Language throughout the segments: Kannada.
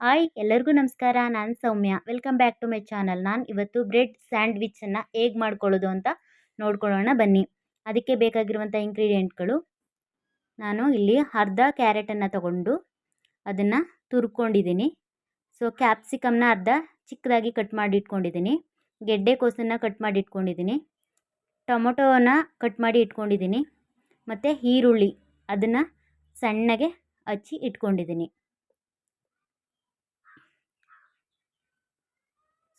ಹಾಯ್, ಎಲ್ಲರಿಗೂ ನಮಸ್ಕಾರ. ನಾನು Soumya. Welcome back to my channel ನಾನು ಇವತ್ತು ಬ್ರೆಡ್ ಸ್ಯಾಂಡ್ವಿಚನ್ನು ಹೇಗೆ ಮಾಡ್ಕೊಳ್ಳೋದು ಅಂತ ನೋಡ್ಕೊಳ್ಳೋಣ. ಬನ್ನಿ. ಅದಕ್ಕೆ ಬೇಕಾಗಿರುವಂಥ ಇಂಗ್ರೀಡಿಯೆಂಟ್ಗಳು. ನಾನು ಇಲ್ಲಿ ಅರ್ಧ ಕ್ಯಾರೆಟನ್ನು ತಗೊಂಡು ಅದನ್ನು ತುರ್ಕೊಂಡಿದ್ದೀನಿ. ಸೊ ಕ್ಯಾಪ್ಸಿಕಮ್ನ ಅರ್ಧ ಚಿಕ್ಕದಾಗಿ ಕಟ್ ಮಾಡಿ ಇಟ್ಕೊಂಡಿದ್ದೀನಿ ಗೆಡ್ಡೆಕೋಸನ್ನು ಕಟ್ ಮಾಡಿ ಇಟ್ಕೊಂಡಿದ್ದೀನಿ ಟೊಮೊಟೊನ ಕಟ್ ಮಾಡಿ ಇಟ್ಕೊಂಡಿದ್ದೀನಿ. ಮತ್ತು ಈರುಳ್ಳಿ ಅದನ್ನು ಸಣ್ಣಗೆ ಹಚ್ಚಿ ಇಟ್ಕೊಂಡಿದ್ದೀನಿ.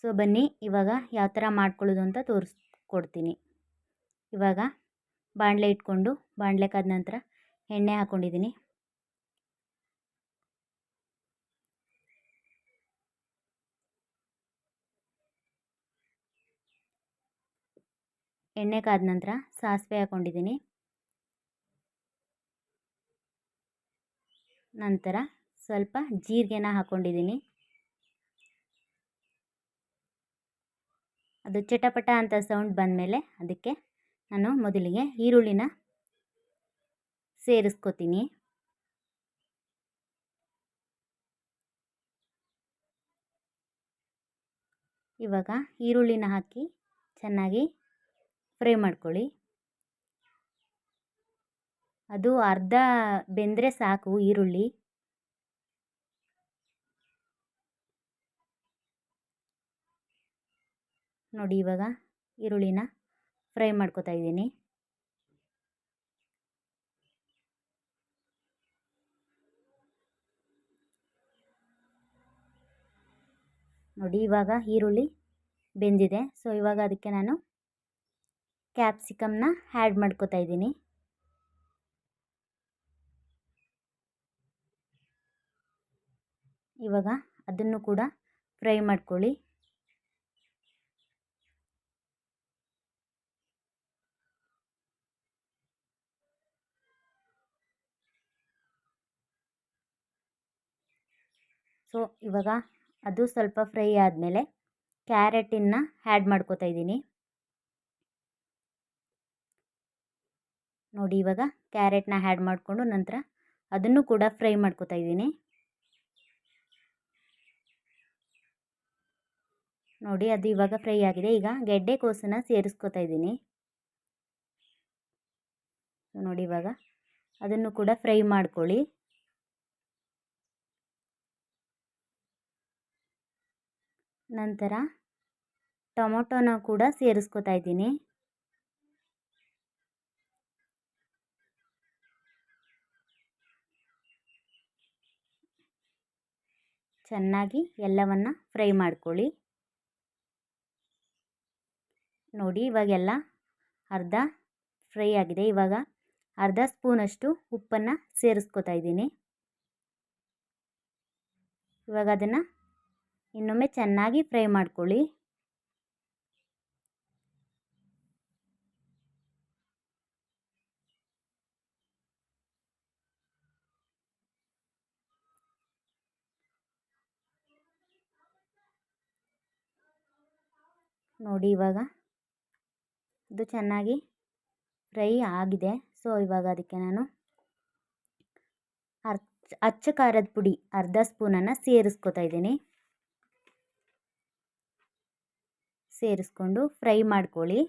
ಸೊ, ಬನ್ನಿ ಇವಾಗ ಯಾವ ಥರ ಮಾಡ್ಕೊಳ್ಳೋದು ಅಂತ ತೋರಿಸ್ಕೊಡ್ತೀನಿ ಇವಾಗ ಬಾಣಲೆ ಇಟ್ಕೊಂಡು, ಬಾಣಲೆ ಕಾದ ನಂತರ ಎಣ್ಣೆ ಹಾಕ್ಕೊಂಡಿದ್ದೀನಿ ಎಣ್ಣೆ ಕಾದ ನಂತರ ಸಾಸಿವೆ ಹಾಕ್ಕೊಂಡಿದ್ದೀನಿ ನಂತರ ಸ್ವಲ್ಪ ಜೀರಿಗೆನ ಹಾಕ್ಕೊಂಡಿದ್ದೀನಿ ಅದು ಚಟಪಟ ಅಂತ ಸೌಂಡ್ ಬಂದಮೇಲೆ ಅದಕ್ಕೆ ನಾನು ಮೊದಲಿಗೆ ಈರುಳ್ಳಿನ ಸೇರಿಸ್ಕೋತೀನಿ. ಇವಾಗ ಈರುಳ್ಳಿನ ಹಾಕಿ ಚೆನ್ನಾಗಿ ಫ್ರೈ ಮಾಡ್ಕೊಳ್ಳಿ. ಅದು ಅರ್ಧ ಬೆಂದರೆ ಸಾಕು ಈರುಳ್ಳಿ. ನೋಡಿ ಇವಾಗ ಈರುಳ್ಳಿನ ಫ್ರೈ ಮಾಡ್ಕೋತಾ ಇದ್ದೀನಿ. ನೋಡಿ ಇವಾಗ ಈರುಳ್ಳಿ ಬೆಂದಿದೆ. ಸೊ ಇವಾಗ ಅದಕ್ಕೆ ನಾನು ಕ್ಯಾಪ್ಸಿಕಮ್ನ ಆ್ಯಡ್ ಮಾಡ್ಕೋತಾ ಇದ್ದೀನಿ. ಇವಾಗ ಅದನ್ನು ಕೂಡ ಫ್ರೈ ಮಾಡ್ಕೊಳ್ಳಿ. ಸೊ ಇವಾಗ ಅದು ಸ್ವಲ್ಪ ಫ್ರೈ ಆದಮೇಲೆ ಕ್ಯಾರೆಟಿನ ಹ್ಯಾಡ್ ಮಾಡ್ಕೋತಾ ಇದ್ದೀನಿ. ನೋಡಿ, ಇವಾಗ ಕ್ಯಾರೆಟ್ನ ಹ್ಯಾಡ್ ಮಾಡಿಕೊಂಡು ನಂತರ ಅದನ್ನು ಕೂಡ ಫ್ರೈ ಮಾಡ್ಕೋತಾ ಇದ್ದೀನಿ. ನೋಡಿ, ಅದು ಇವಾಗ ಫ್ರೈ ಆಗಿದೆ. ಈಗ ಗೆಡ್ಡೆ ಕೋಸನ್ನು ಸೇರಿಸ್ಕೋತಾ ಇದ್ದೀನಿ. ನೋಡಿ, ಇವಾಗ ಅದನ್ನು ಕೂಡ ಫ್ರೈ ಮಾಡ್ಕೊಳ್ಳಿ. ನಂತರ ಟೊಮೊಟೊನ ಕೂಡ ಸೇರಿಸ್ಕೊತಾ ಇದ್ದೀನಿ. ಚೆನ್ನಾಗಿ ಎಲ್ಲವನ್ನ ಫ್ರೈ ಮಾಡ್ಕೊಳ್ಳಿ. ನೋಡಿ, ಇವಾಗೆಲ್ಲ ಅರ್ಧ ಫ್ರೈ ಆಗಿದೆ. ಇವಾಗ ಅರ್ಧ ಸ್ಪೂನಷ್ಟು ಉಪ್ಪನ್ನು ಸೇರಿಸ್ಕೊತಾ ಇದ್ದೀನಿ. ಇವಾಗ ಅದನ್ನು ಇನ್ನೊಮ್ಮೆ ಚೆನ್ನಾಗಿ ಫ್ರೈ ಮಾಡ್ಕೊಳ್ಳಿ. ನೋಡಿ ಇವಾಗ ಇದು ಚೆನ್ನಾಗಿ ಫ್ರೈ ಆಗಿದೆ. ಸೊ, ಇವಾಗ ಅದಕ್ಕೆ ನಾನು ಅರ್ ಅಚ್ಚ ಖಾರದ ಪುಡಿ ಅರ್ಧ ಸ್ಪೂನನ್ನು ಸೇರಿಸ್ಕೊತಾ ಇದ್ದೀನಿ. ಸೇರಿಸ್ಕೊಂಡು ಫ್ರೈ ಮಾಡ್ಕೊಳ್ಳಿ.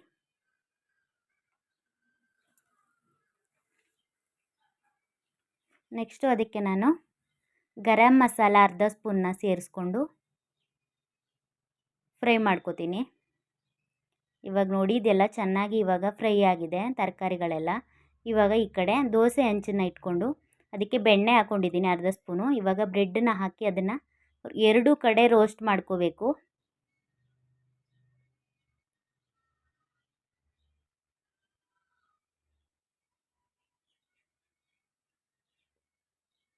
ನೆಕ್ಸ್ಟು ಅದಕ್ಕೆ ನಾನು ಗರಂ ಮಸಾಲ ಅರ್ಧ ಸ್ಪೂನ್ನ ಸೇರಿಸ್ಕೊಂಡು ಫ್ರೈ ಮಾಡ್ಕೋತೀನಿ. ಇವಾಗ ನೋಡಿ ಇದೆಲ್ಲ ಚೆನ್ನಾಗಿ ಇವಾಗ ಫ್ರೈ ಆಗಿದೆ ತರಕಾರಿಗಳೆಲ್ಲ. ಇವಾಗ ಈ ಕಡೆ ದೋಸೆ ಹಂಚನ್ನ ಇಟ್ಕೊಂಡು ಅದಕ್ಕೆ ಬೆಣ್ಣೆ ಹಾಕ್ಕೊಂಡಿದ್ದೀನಿ ಅರ್ಧ ಸ್ಪೂನು. ಇವಾಗ ಬ್ರೆಡ್ಡನ್ನ ಹಾಕಿ ಅದನ್ನು ಎರಡೂ ಕಡೆ ರೋಸ್ಟ್ ಮಾಡ್ಕೋಬೇಕು.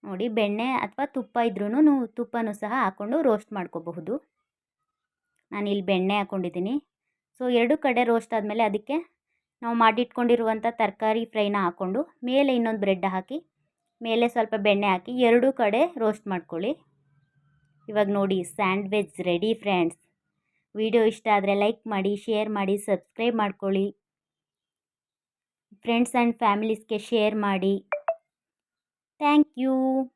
ನೋಡಿ ಬೆಣ್ಣೆ ಅಥವಾ ತುಪ್ಪ ಇದ್ರೂ ತುಪ್ಪನೂ ಸಹ ಹಾಕ್ಕೊಂಡು ರೋಸ್ಟ್ ಮಾಡ್ಕೋಬಹುದು. ನಾನಿಲ್ಲಿ ಬೆಣ್ಣೆ ಹಾಕ್ಕೊಂಡಿದ್ದೀನಿ ಸೊ ಎರಡು ಕಡೆ ರೋಸ್ಟ್ ಆದಮೇಲೆ ಅದಕ್ಕೆ ನಾವು ಮಾಡಿಟ್ಕೊಂಡಿರುವಂಥ ತರಕಾರಿ ಫ್ರೈನ ಹಾಕ್ಕೊಂಡು ಮೇಲೆ ಇನ್ನೊಂದು ಬ್ರೆಡ್ ಹಾಕಿ, ಮೇಲೆ ಸ್ವಲ್ಪ ಬೆಣ್ಣೆ ಹಾಕಿ ಎರಡೂ ಕಡೆ ರೋಸ್ಟ್ ಮಾಡ್ಕೊಳ್ಳಿ. ಇವಾಗ ನೋಡಿ ಸ್ಯಾಂಡ್ವಿಚ್ ರೆಡಿ ಫ್ರೆಂಡ್ಸ್ ವಿಡಿಯೋ ಇಷ್ಟ ಆದರೆ ಲೈಕ್ ಮಾಡಿ ಶೇರ್ ಮಾಡಿ ಸಬ್ಸ್ಕ್ರೈಬ್ ಮಾಡ್ಕೊಳ್ಳಿ. ಫ್ರೆಂಡ್ಸ್ ಆ್ಯಂಡ್ ಫ್ಯಾಮಿಲೀಸ್ಗೆ ಶೇರ್ ಮಾಡಿ. Thank you.